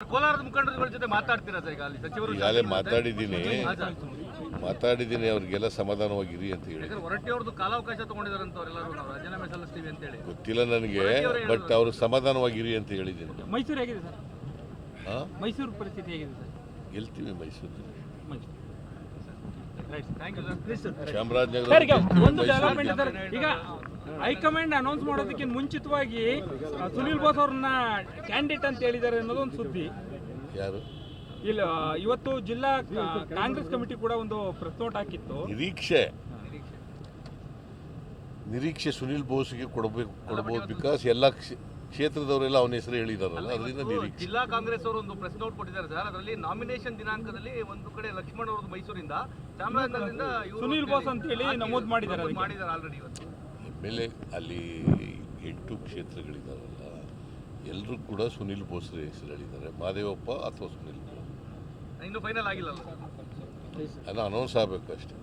ಕೋಲಾರದ ಮುಖಂಡರುಗಳ ಜೊತೆ ಮಾತಾಡ್ತೀರಾ ಸರ್ ಈಗ ಅಲ್ಲಿ ಸಚಿವರು ಈಗಾಗಲೇ ಮಾತಾಡಿದ್ದೀನಿ. ಮಾತಾಡಿದ್ದೀನಿ ಅವ್ರಿಗೆಲ್ಲ ಸಮಾಧಾನವಾಗಿರಿ ಅಂತ ಹೇಳಿ. ಯಾಕಂದ್ರೆ ಹೊರಟ್ಟಿ ಅವ್ರದ್ದು ಕಾಲಾವಕಾಶ ತಗೊಂಡಿದಾರಂತ ಅವರೆಲ್ಲರೂ ನಾವು ರಾಜೀನಾಮೆ ಸಲ್ಲಿಸ್ತೀವಿ ಅಂತೇಳಿ ಗೊತ್ತಿಲ್ಲ ನನಗೆ ಬಟ್ ಅವರು ಸಮಾಧಾನವಾಗಿರಿ ಅಂತ ಹೇಳಿದ್ದೀನಿ. ಮೈಸೂರು ಹೇಗಿದೆ ಸರ್? ಹಾಂ ಮೈಸೂರು ಪರಿಸ್ಥಿತಿ ಹೇಗಿದೆ ಸರ್? ಗೆಲ್ತೀವಿ Mysuru Mysuru. Thank you sir sir Chamarajanagar ಒಂದು ಡೆವಲಪ್ಮೆಂಟ್ ಸರ್ ಈಗ ಹೈಕಮಾಂಡ್ ಅನೌನ್ಸ್ ಮಾಡೋದಕ್ಕಿಂತ ಮುಂಚಿತವಾಗಿ ಸುನಿಲ್ ಬೋಸ್ ಅವ್ರನ್ನ ಕ್ಯಾಂಡಿಡೇಟ್ ಅಂತ ಹೇಳಿದ್ದಾರೆ ಅನ್ನೋದು ಒಂದು ಸುದ್ದಿ. ಯಾರು? ಇಲ್ಲ ಇವತ್ತು ಜಿಲ್ಲಾ ಕಾಂಗ್ರೆಸ್ ಕಮಿಟಿ ಕೂಡ ಒಂದು ಪ್ರೆಸ್ ನೋಟ್ ಹಾಕಿತ್ತು. ನಿರೀಕ್ಷೆ. ನಿರೀಕ್ಷೆ ಸುನಿಲ್ ಬೋಸ್ಗೆ ಕೊಡಬೇಕು ಕೊಡಬಹುದು ಬಿಕಾಸ್ ಎಲ್ಲ ಕ್ಷೇ- ಕ್ಷೇತ್ರದವರೆಲ್ಲ ಅವನ ಹೆಸರು ಹೇಳಿದಾರಲ್ಲ ಅದರಿಂದ ನಿರೀಕ್ಷೆ. ಜಿಲ್ಲಾ ಕಾಂಗ್ರೆಸ್ ಅವರು ಒಂದು ಪ್ರೆಸ್ ನೋಟ್ ಕೊಟ್ಟಿದ್ದಾರೆ ಸರ್ ಅದರಲ್ಲಿ ನಾಮಿನೇಷನ್ ದಿನಾಂಕದಲ್ಲಿ ಒಂದು ಕಡೆ ಲಕ್ಷ್ಮಣ್ ಅವ್ರದ್ದು ಮೈಸೂರಿಂದ ಚಾಮರಾಜನಗರದಿಂದ ಸುನಿಲ್ ಬೋಸ್ ಅಂತ ಹೇಳಿ ನಮೂದು ಮಾಡಿದ್ದಾರೆ. ಮಾಡಿದ್ದಾರೆ ಆಲ್ರೆಡಿ ಇವತ್ತು. ಎ ಅಲ್ಲಿ ಎಂಟು ಕ್ಷೇತ್ರಗಳಿದಾರಲ್ಲ ಎಲ್ಲರೂ ಕೂಡ ಸುನಿಲ್ ಬೋಸ್ ಹೆಸರು ಹೇಳಿದ್ದಾರೆ ಮಾದೇವಪ್ಪ ಅಥವಾ ಸುನಿಲ್ ಇನ್ನು ಫೈನಲ್ ಆಗಿಲ್ಲ ಅದು ಅನೌನ್ಸ್ ಆಗಬೇಕು ಅಷ್ಟೇ.